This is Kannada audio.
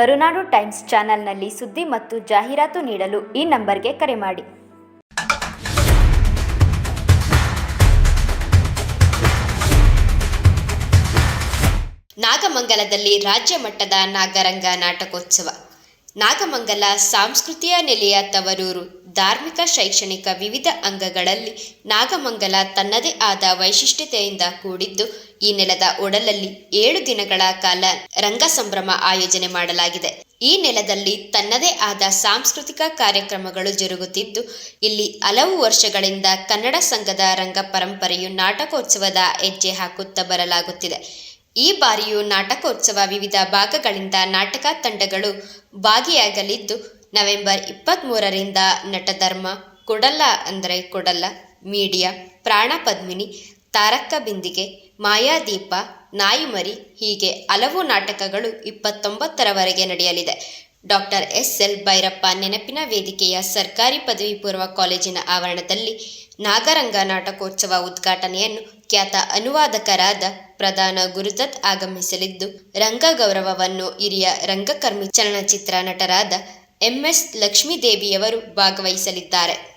ಕರುನಾಡು ಟೈಮ್ಸ್ ಚಾನೆಲ್ನಲ್ಲಿ ಸುದ್ದಿ ಮತ್ತು ಜಾಹೀರಾತು ನೀಡಲು ಈ ನಂಬರ್ಗೆ ಕರೆ ಮಾಡಿ. ನಾಗಮಂಗಲದಲ್ಲಿ ರಾಜ್ಯ ಮಟ್ಟದ ನಾಗರಂಗ ನಾಟಕೋತ್ಸವ. ನಾಗಮಂಗಲ ಸಾಂಸ್ಕೃತಿಯ ನೆಲೆಯ ತವರೂರು. ಧಾರ್ಮಿಕ ಶೈಕ್ಷಣಿಕ ವಿವಿಧ ಅಂಗಗಳಲ್ಲಿ ನಾಗಮಂಗಲ ತನ್ನದೇ ಆದ ವೈಶಿಷ್ಟ್ಯತೆಯಿಂದ ಕೂಡಿದ್ದು, ಈ ನೆಲದ ಒಡಲಲ್ಲಿ ಏಳು ದಿನಗಳ ಕಾಲ ರಂಗ ಸಂಭ್ರಮ ಆಯೋಜನೆ ಮಾಡಲಾಗಿದೆ. ಈ ನೆಲದಲ್ಲಿ ತನ್ನದೇ ಆದ ಸಾಂಸ್ಕೃತಿಕ ಕಾರ್ಯಕ್ರಮಗಳು ಜರುಗುತ್ತಿದ್ದು, ಇಲ್ಲಿ ಹಲವು ವರ್ಷಗಳಿಂದ ಕನ್ನಡ ಸಂಘದ ರಂಗ ಪರಂಪರೆಯು ನಾಟಕೋತ್ಸವದ ಹೆಜ್ಜೆ ಹಾಕುತ್ತಾ ಬರಲಾಗುತ್ತಿದೆ. ಈ ಬಾರಿಯೂ ನಾಟಕೋತ್ಸವ ವಿವಿಧ ಭಾಗಗಳಿಂದ ನಾಟಕ ತಂಡಗಳು ಭಾಗಿಯಾಗಲಿದ್ದು ನವೆಂಬರ್ ಇಪ್ಪತ್ತ್ಮೂರರಿಂದ ನಟಧರ್ಮ ಕೊಡಲ್ಲ ಅಂದರೆ ಕೊಡಲ್ಲ. ಮೀಡಿಯಾ ಪ್ರಾಣ ಪದ್ಮಿನಿ ತಾರಕ್ಕ ಬಿಂದಿಗೆ, ಮಾಯಾದೀಪ ನಾಯಿಮರಿ ಹೀಗೆ ಹಲವು ನಾಟಕಗಳು ಇಪ್ಪತ್ತೊಂಬತ್ತರವರೆಗೆ ನಡೆಯಲಿದೆ. ಡಾಕ್ಟರ್ ಎಸ್ ಎಲ್ ಭೈರಪ್ಪ ನೆನಪಿನ ವೇದಿಕೆಯ ಸರ್ಕಾರಿ ಪದವಿ ಪೂರ್ವ ಕಾಲೇಜಿನ ಆವರಣದಲ್ಲಿ ನಾಗರಂಗ ನಾಟಕೋತ್ಸವ ಉದ್ಘಾಟನೆಯನ್ನು ಖ್ಯಾತ ಅನುವಾದಕರಾದ ಪ್ರಧಾನ ಗುರುದತ್ ಆಗಮಿಸಲಿದ್ದು ರಂಗ ಗೌರವವನ್ನು ಹಿರಿಯ ರಂಗಕರ್ಮಿ ಚಲನಚಿತ್ರ ನಟರಾದ ಎಂಎಸ್ ಲಕ್ಷ್ಮೀದೇವಿಯವರು ಭಾಗವಹಿಸಲಿದ್ದಾರೆ.